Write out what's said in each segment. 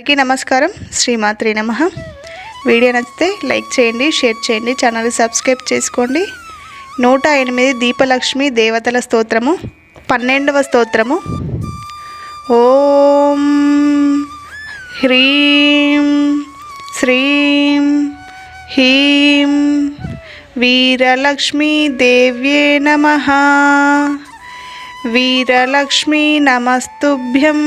అందరికీ నమస్కారం. శ్రీమాత్రి నమ. వీడియో నచ్చితే లైక్ చేయండి షేర్ చేయండి ఛానల్ సబ్స్క్రైబ్ చేసుకోండి. నూట ఎనిమిది దీపలక్ష్మి దేవతల స్తోత్రము పన్నెండవ స్తోత్రము. ఓం హ్రీం శ్రీం హీం వీరలక్ష్మీ దేవ్యే నమ. వీరలక్ష్మీ నమస్తుభ్యం.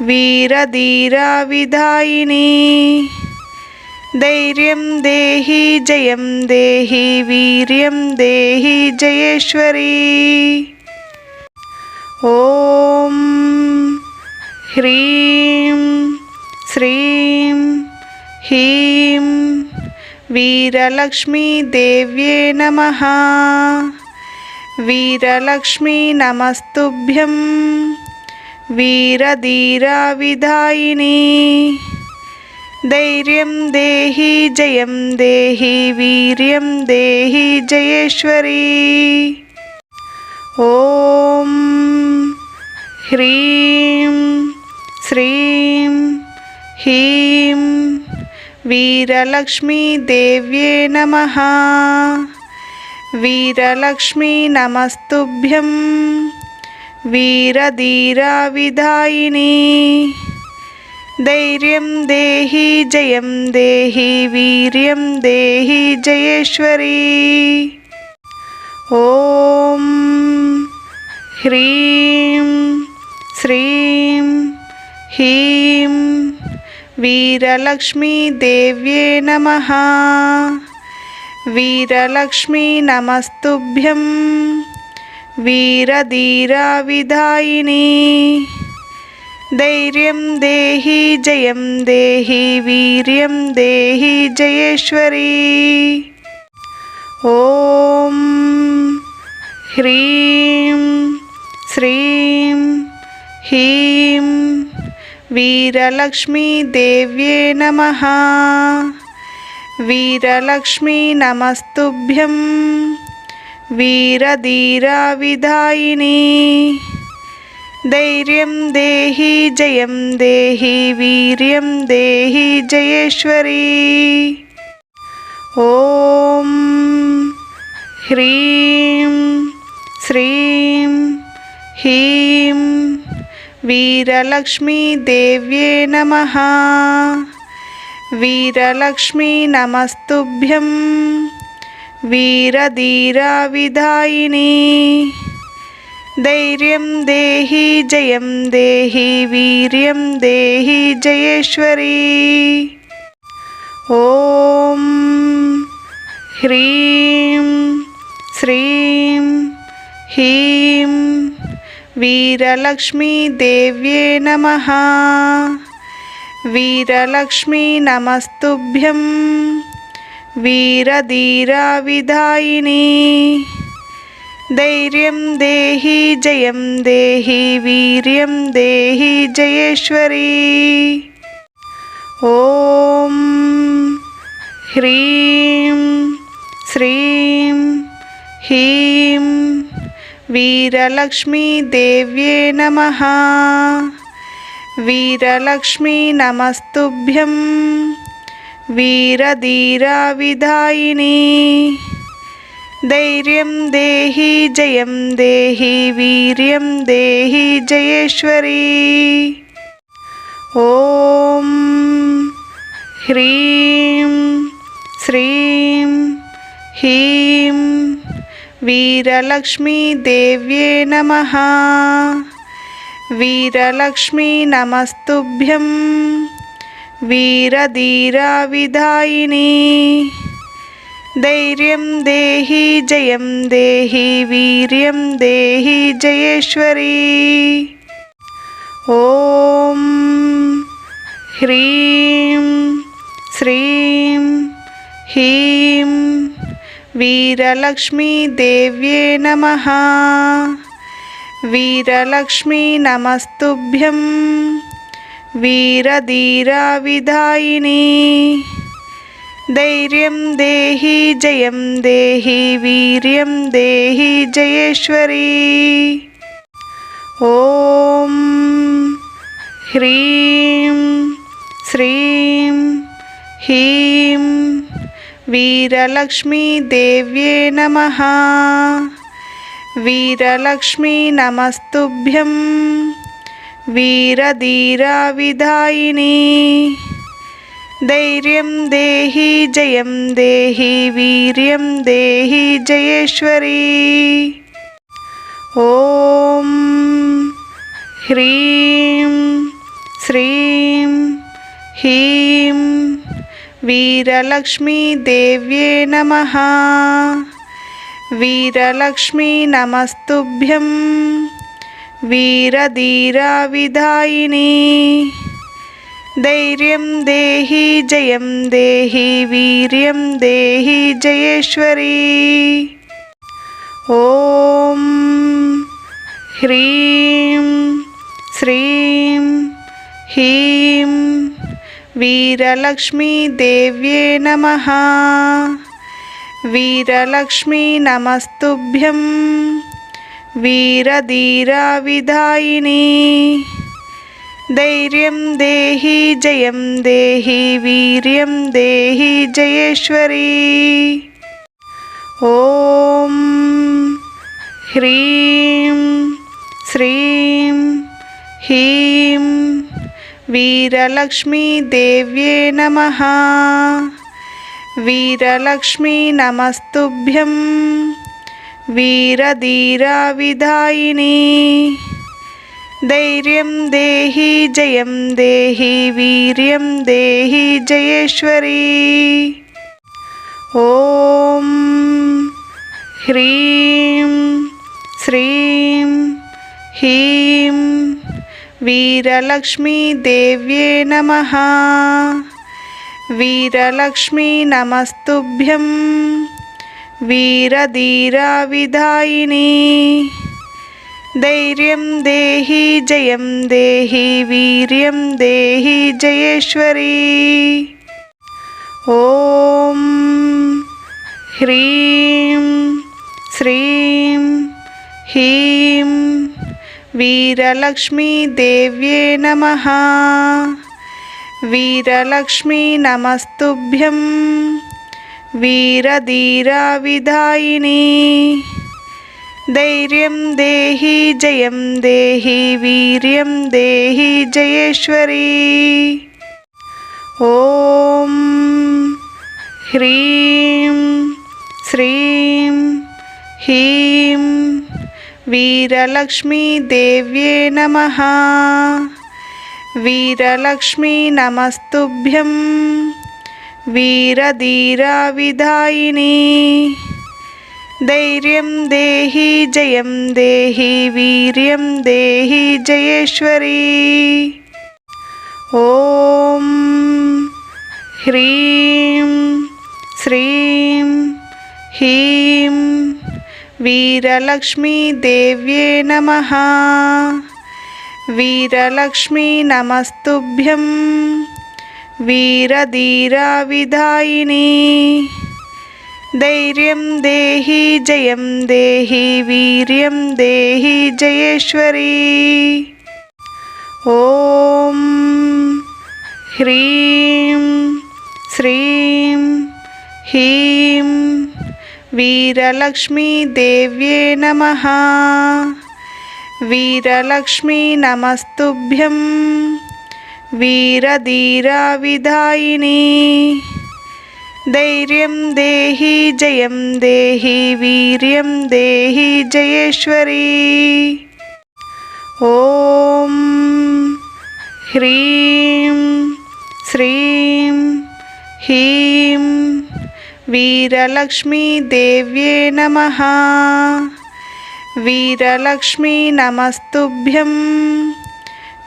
వీరధీరా విధాయిని ధైర్యం దేహి జయం దేహి వీర్యం దేహి జయేశ్వరి. ఓం హ్రీం శ్రీం హీం వీరలక్ష్మీదేవ్యే నమ. వీరలక్ష్మీ నమస్తుభ్యం. వీరధీరా విధాయిని ధైర్యం దేహి జయం దేహి వీర్యం దేహి జయేశ్వరి. ఓం హ్రీం శ్రీం హీం వీరలక్ష్మీదేవ్యే నమ. వీరలక్ష్మీ నమస్తుభ్యం. వీరధీర విధాయిని ధైర్యం దేహి జయం దేహి వీర్యం దేహి జయేశ్వరి. ఓం హ్రీం శ్రీం హీం వీరలక్ష్మీదేవ్యే నమ. వీరలక్ష్మీ నమస్తుభ్యం. వీరధీరావిధాయిని. ధైర్యం దేహి జయం దేహి వీర్యం దేహి జయేశ్వరి. ఓం హ్రీం శ్రీం హీం వీరలక్ష్మీదేవ్యే నమ. వీరలక్ష్మీ నమస్తుభ్యం. వీరధీరా విధాయిని ధైర్యం దేహి జయం దేహి వీర్యం దేహి జయేశ్వరి. ఓం హ్రీం శ్రీం హీం వీరలక్ష్మీదేవ్యే నమ. వీరలక్ష్మీ నమస్తుభ్యం. వీరధీర విధాయిని ధైర్యం దేహి జయం దేహి వీర్యం దేహి జయేశ్వరి. ఓం హ్రీం శ్రీం హీం వీరలక్ష్మీదేవ్యే నమ. వీరలక్ష్మీ నమస్తుభ్యం. వీరధీర విధాయిని. ధైర్యం దేహి జయం దేహి వీర్యం దేహి జయేశ్వరీ. ఓం హ్రీం శ్రీం హీం వీరలక్ష్మీదేవ్యే నమ. వీరలక్ష్మీ నమస్తుభ్యం. వీరధీరా విధాయిని ధైర్యం దేహి జయం దేహి వీర్యం దేహి జయేశ్వరి. ఓం హ్రీం శ్రీం హీం వీరలక్ష్మీదేవ్యే నమ. వీరలక్ష్మీ నమస్తుభ్యం. వీరధీరావిధాయిని. ధైర్యం దేహి జయం దేహి వీర్యం దేహి జయేశ్వరి. ఓం హ్రీం శ్రీం హీం వీరలక్ష్మీదేవ్యే నమ. వీరలక్ష్మీ నమస్తుభ్యం. వీరధీర విధాయిని ధైర్యం దేహి జయం దేహి వీర్యం దేహి జయేశ్వరి. ఓం హ్రీం శ్రీం హీం వీరలక్ష్మీదేవ్యే నమ. వీరలక్ష్మీ నమస్తుభ్యం. వీరధీరా విధాయిని ధైర్యం దేహి జయం దేహి వీర్యం దేహి జయేశ్వరి. ఓం హ్రీం శ్రీం హీం వీరలక్ష్మీదేవ్యే నమ. వీరలక్ష్మీ నమస్తుభ్యం. వీరధీర విధాయిని ధైర్యం దేహి జయం దేహి వీర్యం దేహి జయేశ్వరి. ఓం హ్రీం శ్రీం హీం వీరలక్ష్మీదేవ్యే నమ. వీరలక్ష్మీ నమస్తుభ్యం. వీరధీర విధాయిని ధైర్యం దేహి జయం దేహి వీర్యం దేహి జయేశ్వరి. ఓం హ్రీం శ్రీం హీం వీరలక్ష్మీదేవ్యే నమ. వీరలక్ష్మీ నమస్తుభ్యం. వీరధీరా విధాయిని ధైర్యం దేహి జయం దేహి వీర్యం దేహి జయేశ్వరి. ఓం హ్రీం శ్రీం హీం వీరలక్ష్మీదేవ్యే నమ. వీరలక్ష్మీ నమస్తుభ్యం. వీరధీర విధాయిని ధైర్యం దేహి జయం దేహి వీర్యం దేహి జయేశ్వరి. ఓం హ్రీం శ్రీం హీం వీరలక్ష్మీదేవ్యే నమ. వీరలక్ష్మీ నమస్తుభ్యం. వీరధీర విధాయిని ధైర్యం దేహి జయం దేహి వీర్యం దేహి జయేశ్వరి. ఓం హ్రీం శ్రీం హీం వీరలక్ష్మీదేవ్యే నమ. వీరలక్ష్మీ నమస్తుభ్యం. వీరధీరా విధాయిని ధైర్యం దేహి జయం దేహి వీర్యం దేహి జయేశ్వరి. ఓం హ్రీం శ్రీం హీం వీరలక్ష్మీదేవ్యే నమ. వీరలక్ష్మీ నమస్తుభ్యం. వీరధీరా విధాయిని ధైర్యం దేహి జయం దేహి వీర్యం దేహి జయేశ్వరి. ఓం హ్రీం శ్రీం హీం వీరలక్ష్మీదేవ్యే నమ. వీరలక్ష్మీ నమస్తుభ్యం. వీరధీర విధాయిని ధైర్యం దేహి జయం దేహి వీర్యం దేహి జయేశ్వరి. ఓం హ్రీం శ్రీం హీం వీరలక్ష్మీదేవ్యే నమ. వీరలక్ష్మీ నమస్తుభ్యం.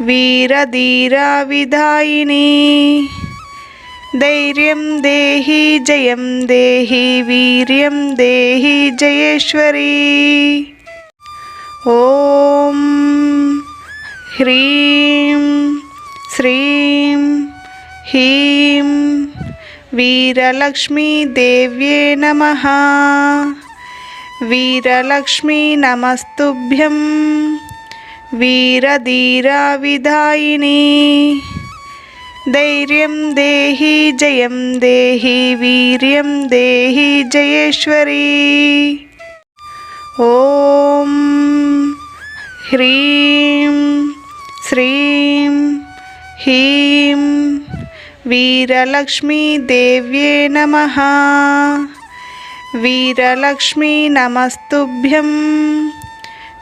వీరధీరా విధాయిని ధైర్యం దేహి జయం దేహి వీర్యం దేహి జయేశ్వరి. ఓం హ్రీం శ్రీం హీం వీరలక్ష్మీదేవ్యే నమ. వీరలక్ష్మీ నమస్తుభ్యం. వీరధీరా విధాయిని ధైర్యం దేహి జయం దేహి వీర్యం దేహి జయేశ్వరి. ఓం హ్రీం శ్రీం హీం వీరలక్ష్మీదేవ్యే నమ. వీరలక్ష్మీ నమస్తుభ్యం.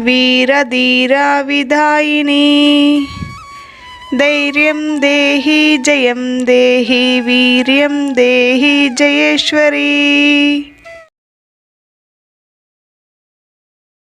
वीरधीराविधायिनी। धैर्यं देहि जयं देहि वीर्यं देहि जयेश्वरी।